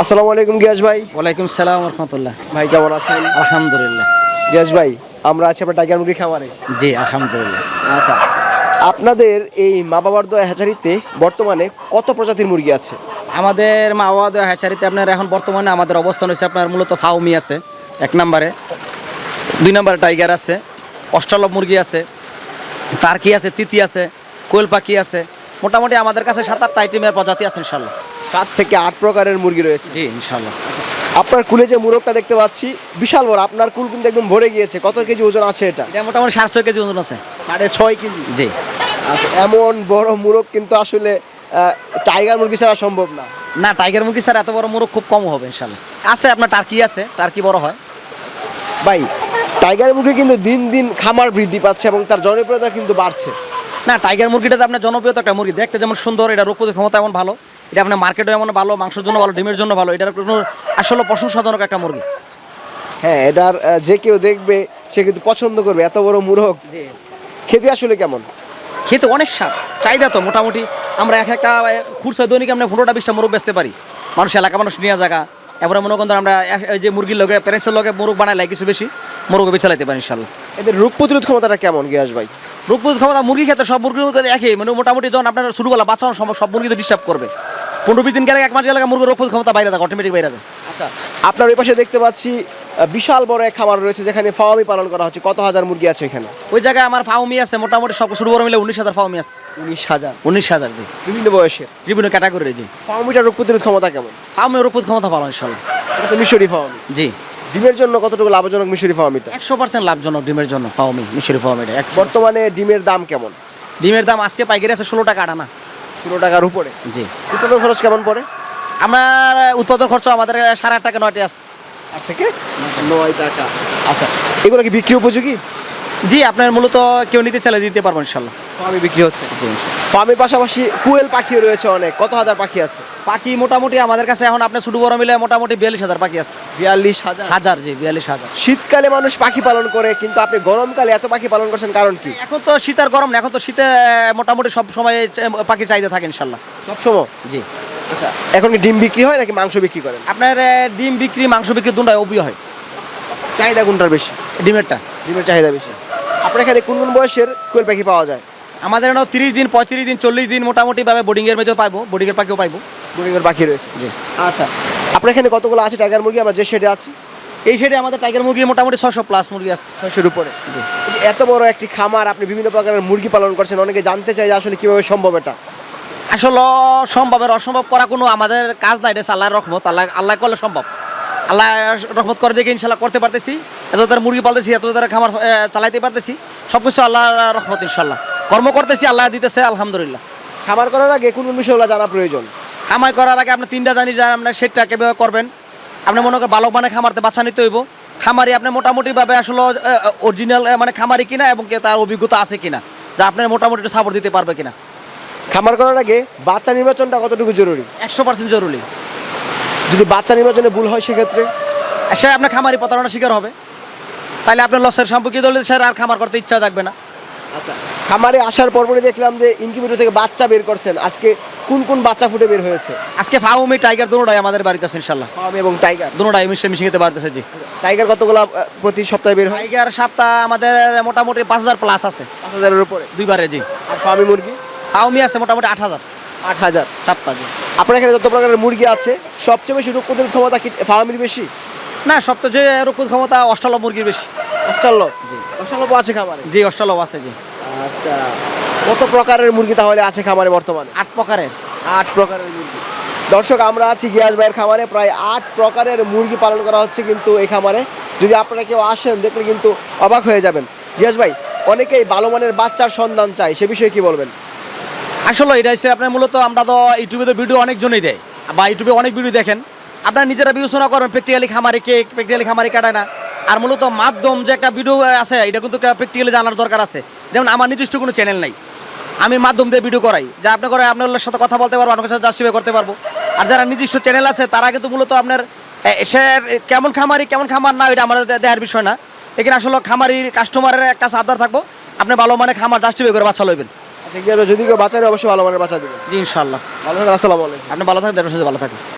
আসসালামু আলাইকুম গিয়াস ভাই। ওয়ালাইকুম সালাম রহমতুল্লাহ। ভাই কেমন আছেন? আলহামদুলিল্লাহ। গিয়াস ভাই আমরা আছি আপনার টাইগার মুরগি খামারে। জি আলহামদুলিল্লাহ। আচ্ছা আপনাদের এই মা বাবার দোয়া হ্যাচারিতে বর্তমানে কত প্রজাতির মুরগি আছে? আমাদের মা বাবা দেওয়া হ্যাচারিতে আপনার এখন বর্তমানে আমাদের অবস্থান হচ্ছে আপনার মূলত ফাউমি আছে এক নম্বরে। দুই নম্বরে টাইগার আছে অস্ট্রালব মুরগি আছে টার্কি আছে তিতি আছে কোয়েল পাখি আছে। মোটামুটি আমাদের কাছে সাত আটটা আইটেমের প্রজাতি আছে ইনশাল্লাহ। সাত থেকে আট প্রকারের মুরগি রয়েছে। জি ইনশাল্লাহ আপনার কুলে যে মুরগটা দেখতে পাচ্ছি বিশাল বড় আপনার কুল কিন্তু একদম ভরে গিয়েছে। কত কেজি ওজন আছে এটা? এটা মোটামুটি সাড়ে ছয় কেজি ওজন আছে। সাড়ে ছয় কেজি? জি। আচ্ছা, এমন বড় মুরগ কিন্তু আসলে টাইগার মুরগি ছাড়া সম্ভব না। না টাইগার মুরগি স্যার এত বড় মুরগ খুব কম হবে ইনশাল্লাহ আছে আপনার টার্কি আছে টার্কি বড় হয়। ভাই টাইগার মুরগি কিন্তু দিন দিন খামার বৃদ্ধি পাচ্ছে এবং তার জনপ্রিয়তা কিন্তু বাড়ছে। না টাইগার মুরগিটা তো আপনার জনপ্রিয়তা একটা মুরগি। দেখতে যেমন সুন্দর এটা রোগ প্রতিরোধ ক্ষমতা এমন ভালো। এটা আপনার মার্কেটে এমন ভালো মাংসের জন্য ভালো ডিমের জন্য ভালো। এটার কোনো আসলে প্রশংসাজনক একটা মুরগি। হ্যাঁ এটার যে কেউ দেখবে সে কিন্তু পছন্দ করবে। এত বড় মুরগ খেতে আসলে কেমন? খেতে অনেক স্বাদ। চাহিদা তো মোটামুটি। আমরা এক একটা খুরসা দৈনিক আমরা পনেরোটা বিশটা মুরগ বেচতে পারি। মানুষ এলাকা মানুষ নিয়ে জায়গা এবারে মনে করেন আমরা যে মুরগির লগে প্যারেন্টসের লগে মুরগ বানাইলে কিছু বেশি মুরগ বেছে লাইতে পারি ইনশাল্লাহ এদের রোগ প্রতিরোধ ক্ষমতাটা কেমন গিয়াস ভাই? রোগ প্রতিরোধ ক্ষমতা মুরগি খেতে সব মুরগির মধ্যে একই। মানে মোটামুটি যখন আপনার বাচ্চা হওয়ার সময় সব মুরগি তো ডিস্টার্ব করবে। পনেরো বিশ দিন গেলে এক মাস গেলে মুরগির রোগ প্রতিরোধ ক্ষমতা বাইরে থাকে অটোমেটিক বাইরে যায় আচ্ছা আপনার ওই পাশে দেখতে পাচ্ছি বিশাল বড় এক খামার রয়েছে যেখানে ফাওয়ামি পালন করা হচ্ছে। কত হাজার মুরগি আছে এখানে? ওই জায়গায় আমার ফাউমি আছে মোটামুটি সব শুরু বড় মিলে উনিশ হাজার ফাউমি আছে। উনিশ হাজার? উনিশ হাজার জি। বিভিন্ন বয়সে বিভিন্ন ক্যাটাগরি জি। ফাওয়ামিটার রোগ প্রতিরোধ ক্ষমতা কেমন? ফাউমি রোগ প্রতিরোধ ক্ষমতা ভালো ইনশাল্লাহ। এটা তো মিশরি ফাওয়ামি জি। ডিমের জন্য কতটুকু লাভজনক মিশরি ফাওয়ামিটা? একশো পার্সেন্ট লাভজনক ডিমের জন্য ফাউমি মিশরি ফাউমিটা এক বর্তমানে ডিমের দাম কেমন? ডিমের দাম আজকে পাইকারি আছে ষোলো টাকা আটানা। ষোলো টাকার উপরে। জি। উৎপাদন খরচ কেমন পড়ে? আমার উৎপাদন খরচ আমাদের সাড়ে আট টাকা নয়টি আছে। আট থেকে নয় টাকা। আচ্ছা। এগুলো কি বিক্রি উপযোগী? জি আপনার মূলত কেউ নিতে চাইলে দিতে পারব ইনশাল্লাহ। ফার্মে বিক্রি হচ্ছে? ফার্মের পাশাপাশি কুয়েল পাখিও রয়েছে অনেক। কত হাজার পাখি আছে? পাখি মোটামুটি আমাদের কাছে এখন আপনার ছোটো বড় মিলে মোটামুটি বিয়াল্লিশ হাজার পাখি আছে। বিয়াল্লিশ হাজার? হাজার জি বিয়াল্লিশ হাজার। শীতকালে মানুষ পাখি পালন করে কিন্তু আপনি গরমকালে এত পাখি পালন করছেন কারণ কি? এখন তো শীত আর গরম না এখন তো শীতে মোটামুটি সব সময় পাখির চাহিদা থাকে ইনশাল্লাহ। সবসময় জি। আচ্ছা এখন কি ডিম বিক্রি হয় নাকি মাংস বিক্রি করেন? আপনার ডিম বিক্রি মাংস বিক্রি দুটাই অবি হয়। চাহিদা কোনটার বেশি? ডিমেরটা। ডিমের চাহিদা বেশি। আপনার এখানে কোন কোন বয়সের কোয়েল পাখি পাওয়া যায়? আমাদের এখানে তিরিশ দিন পঁয়ত্রিশ দিন চল্লিশ দিন মোটামুটি ভাবে বোর্ডিংয়ের মধ্যে পাইবো বোর্ডিংয়ের পাখিও পাইবো। বুড়িগের পাখি রয়েছে জি। আচ্ছা। আপনার এখানে কতগুলো আছে টাইগার মুরগি? আমরা যে শেডে আছি। এই সাইডে আমাদের টাইগার মুরগি মোটামুটি ছশো প্লাস মুরগি আছে ছয়শোর উপরে। এত বড় একটি খামার আপনি বিভিন্ন প্রকারের মুরগি পালন করছেন অনেকে জানতে চাই যে আসলে কীভাবে সম্ভব এটা। আসলে সম্ভবের অসম্ভব করা কোনো আমাদের কাজ নাই এটা আল্লাহর রহমত আল্লাহ আল্লাহ করলে সম্ভব। আল্লাহ রহমত করে দেখে ইনশাল্লাহ করতে পারতেছি এত তারা মুরগি পালতেছি এত তারা খামার চালাইতে পারতেছি সব কিছু আল্লাহ রহমত ইনশাল্লাহ কর্ম করতেছি আল্লাহ দিতেছে আলহামদুলিল্লাহ। খামার করার আগে কোন কোন বিষয়গুলো জানা প্রয়োজন? খামাই করার আগে আপনি তিনটা জানি যে আপনার সেটটা কীভাবে করবেন। আপনি মনে করেন বালক মানে খামারতে বাচ্চা নিতে হইব। খামারি আপনি মোটামুটিভাবে আসলে অরিজিনাল মানে খামারি কিনা এবং কি তার অভিজ্ঞতা আছে কিনা যা আপনার মোটামুটি সাপোর্ট দিতে পারবে কিনা। খামার করার আগে বাচ্চা নির্বাচনটা কতটুকু জরুরি? একশো পার্সেন্ট জরুরি। যদি বাচ্চা নির্বাচনে ভুল হয় সেক্ষেত্রে? সে আপনার খামারি প্রতারণার শিকার হবে। তাহলে আপনার লসের সম্পর্কিত হলে স্যার আর খামার করতে ইচ্ছা থাকবে না। আচ্ছা। খামারে আসার পরপরই দেখলাম যে ইনকিউবেটর থেকে বাচ্চা বের করছেন। আজকে কোন কোন বাচ্চা ফুটে বের হয়েছে? আজকে ফাউমি টাইগার দুটোটাই আমাদের বাড়িতে আছে ইনশাল্লাহ ফার্ম এবং টাইগার? দুটোটাই মিশে মিশিয়ে বাড়িতে জি। টাইগার কতগুলো আহ, প্রতি সপ্তাহে বের হয়? টাইগার সপ্তাহ আমাদের মোটামুটি পাঁচ হাজার প্লাস আছে। পাঁচ হাজারের উপরে? দুইবারে জি। আর ফার্মি মুরগি? ফাউমি আছে মোটামুটি আট হাজার। আট হাজার। সপ্তাহ জি। আপনার এখানে যত প্রকারের মুরগি আছে সবচেয়ে বেশি রোগ প্রতিরোধ ক্ষমতা কি ফার্মির বেশি? না সপ্তাহ যে রোগ ক্ষমতা অষ্টালব মুরগির বেশি। অষ্টাল্ল জি। অষ্টাল্ল আছে খামারে? জি অষ্টালব আছে জি। আচ্ছা। কত প্রকারের মুরগি তাহলে আছে খামারে বর্তমানে? আট প্রকারের। আট প্রকারের মুরগি। দর্শক আমরা আছি গিয়াস ভাইয়ের খামারে। প্রায় আট প্রকারের মুরগি পালন করা হচ্ছে কিন্তু এই খামারে। যদি আপনারা কেউ আসেন দেখলে কিন্তু অবাক হয়ে যাবেন। গিয়াস ভাই অনেকেই ভালো মানের বাচ্চার সন্ধান চাই সে বিষয়ে কি বলবেন? আসলে এটা হচ্ছে আপনার মূলত আমরা তো ইউটিউবে তো ভিডিও অনেকজনই দেয় বা ইউটিউবে অনেক ভিডিও দেখেন। আপনারা নিজেরা বিবেচনা করেন প্র্যাকটিক্যালি খামারে কে প্র্যাকটিক্যালি খামারে কাটায় না। আর মূলত মাধ্যম যে একটা ভিডিও আছে এটা কিন্তু প্র্যাকটিক্যালি জানার দরকার আছে। যেমন আমার নিজস্ব কোনো চ্যানেল নাই। আমি মাধ্যম দিয়ে ভিডিও করাই। যা আপনার করে আপনার সাথে কথা বলতে পারব আপনার সাথে জাস্টিফাই করতে পারব। আর যারা নিজস্ব চ্যানেল আছে তারা কিন্তু মূলত আপনার সে কেমন খামারি কেমন খামার না এটা আমাদের দে- দেখার বিষয় না। এখানে আসলে খামারির কাস্টমারের একটা আবদার থাকব। আপনি ভালো মানে খামার জাস্টিফাই করে বাচ্চা লইবেন। আচ্ছা যদি কেউ নেয় অবশ্যই ভালো মানের বাচ্চা দেবেন। জি ইনশাল্লাহ ভালো থাকেন আসসালামু আলাইকুম। আপনি ভালো থাকেন দেড় ভালো থাকেন।